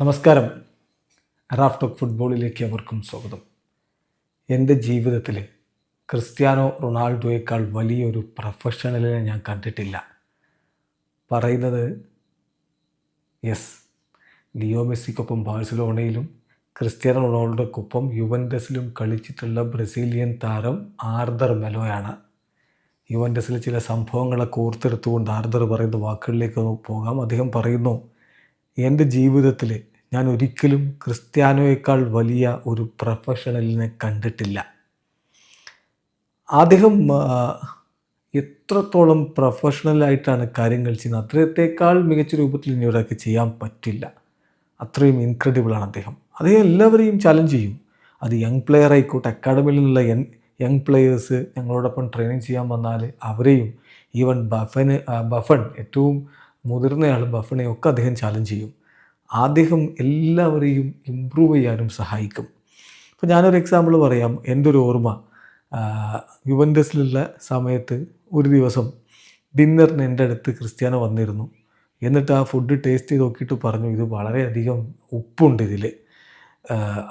നമസ്കാരം. Raf talk ഫുട്ബോളിലേക്ക് അവർക്കും സ്വാഗതം. എന്റെ ജീവിതത്തിൽ ക്രിസ്ത്യാനോ റൊണാൾഡോയേക്കാൾ വലിയൊരു പ്രൊഫഷണലിനെ ഞാൻ കണ്ടിട്ടില്ല. പറയുന്നത് യെസ് ലിയോ മെസ്സിക്കൊപ്പം ബാഴ്സലോണയിലും ക്രിസ്ത്യാനോ റൊണാൾഡോക്കൊപ്പം യുവൻഡസിലും കളിച്ചിട്ടുള്ള ബ്രസീലിയൻ താരം ആർദർ മെലോയാണ്. യുവൻഡസിൽ ചില സംഭവങ്ങളെ ഓർത്തെടുത്തുകൊണ്ട് ആർദർ പറയുന്ന വാക്കുകളിലേക്ക് പോകാം. അദ്ദേഹം പറയുന്നു എന്റെ ജീവിതത്തിൽ ഞാൻ ഒരിക്കലും ക്രിസ്ത്യാനോയേക്കാൾ വലിയ ഒരു പ്രൊഫഷണലിനെ കണ്ടിട്ടില്ല. അദ്ദേഹം എത്രത്തോളം പ്രൊഫഷണലായിട്ടാണ് കാര്യങ്ങൾ ചെയ്യുന്നത് അത്രയത്തേക്കാൾ മികച്ച രൂപത്തിൽ ഇനി ഒരാൾക്ക് ചെയ്യാൻ പറ്റില്ല. അത്രയും ഇൻക്രെഡിബിളാണ് അദ്ദേഹം. അദ്ദേഹം എല്ലാവരെയും ചലഞ്ച് ചെയ്യും. അത് യങ് പ്ലെയർ ആയിക്കോട്ടെ അക്കാഡമിയിൽ നിന്നുള്ള യങ് യങ് പ്ലെയേഴ്സ് ഞങ്ങളോടൊപ്പം ട്രെയിനിങ് ചെയ്യാൻ വന്നാൽ അവരെയും ഈവൻ ബഫന് ബഫൺ ഏറ്റവും മുതിർന്നയാൾ ബഫണയും ഒക്കെ അദ്ദേഹം ചാലഞ്ച് ചെയ്യും. അദ്ദേഹം എല്ലാവരെയും ഇമ്പ്രൂവ് ചെയ്യാനും സഹായിക്കും. ഇപ്പോൾ ഞാനൊരു എക്സാമ്പിൾ പറയാം. എന്റെ ഒരു ഓർമ്മ യുവൻഡസിലുള്ള സമയത്ത് ഒരു ദിവസം ഡിന്നറിന് എന്റെ അടുത്ത് ക്രിസ്ത്യാനോ വന്നിരുന്നു. എന്നിട്ട് ആ ഫുഡ് ടേസ്റ്റ് ചെയ്ത് നോക്കിയിട്ട് പറഞ്ഞു ഇത് വളരെയധികം ഉപ്പുണ്ട് ഇതിൽ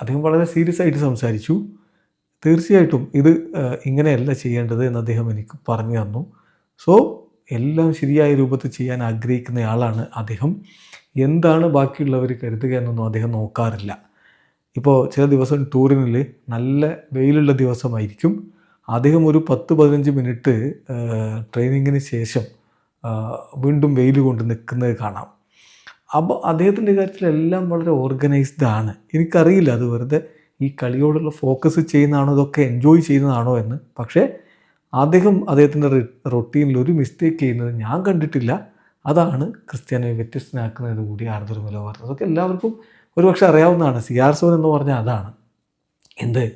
അദ്ദേഹം വളരെ സീരിയസ് ആയിട്ട് സംസാരിച്ചു. തീർച്ചയായിട്ടും ഇത് ഇങ്ങനെയല്ല ചെയ്യേണ്ടത് എന്ന് അദ്ദേഹം എനിക്ക് പറഞ്ഞു തന്നു. സോ എല്ലാം ശരിയായ രൂപത്തിൽ ചെയ്യാൻ ആഗ്രഹിക്കുന്നയാളാണ് അദ്ദേഹം. എന്താണ് ബാക്കിയുള്ളവർ കരുതുക എന്നൊന്നും അദ്ദേഹം നോക്കാറില്ല. ഇപ്പോൾ ചില ദിവസം ടൂറിനിൽ നല്ല വെയിലുള്ള ദിവസമായിരിക്കും. അദ്ദേഹം ഒരു പത്ത് പതിനഞ്ച് മിനിറ്റ് ട്രെയിനിങ്ങിന് ശേഷം വീണ്ടും വെയിൽ കൊണ്ട് നിൽക്കുന്നത് കാണാം. അപ്പോൾ അദ്ദേഹത്തിന്റെ കാര്യത്തിലെല്ലാം വളരെ ഓർഗനൈസ്ഡ് ആണ്. എനിക്കറിയില്ല അത് വെറുതെ ഈ കളിയോടുള്ള ഫോക്കസ് ചെയ്യുന്നതാണോ ഇതൊക്കെ എൻജോയ് ചെയ്യുന്നതാണോ എന്ന്. പക്ഷേ അദ്ദേഹം അദ്ദേഹത്തിന്റെ റൊട്ടീനിൽ ഒരു മിസ്റ്റേക്ക് ചെയ്യുന്നത് ഞാൻ കണ്ടിട്ടില്ല. അതാണ് ക്രിസ്ത്യാനോയെ വ്യത്യസ്തനാക്കുന്നത് കൂടി ആർദർ മെലോ പറഞ്ഞത്. അതൊക്കെ എല്ലാവർക്കും ഒരുപക്ഷെ അറിയാവുന്നതാണ്. സി ആർ സോൻ എന്ന് പറഞ്ഞാൽ അതാണ്. എന്ത്?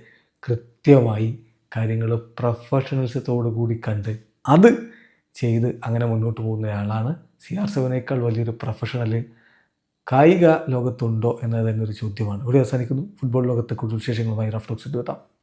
കൃത്യമായി കാര്യങ്ങൾ പ്രൊഫഷണൽസത്തോടു കൂടി കണ്ട് അത് ചെയ്ത് അങ്ങനെ മുന്നോട്ട് പോകുന്നയാളാണ് സി ആർ സെവനേക്കാൾ വലിയൊരു പ്രൊഫഷണൽ കായിക ലോകത്തുണ്ടോ എന്നത് തന്നെ ഒരു ചോദ്യമാണ്. ഇവിടെ അവസാനിക്കുന്നു. ഫുട്ബോൾ ലോകത്തെ കൂടുതൽ വിശേഷങ്ങളുമായി റഫ്ലോക്സ് എത്താം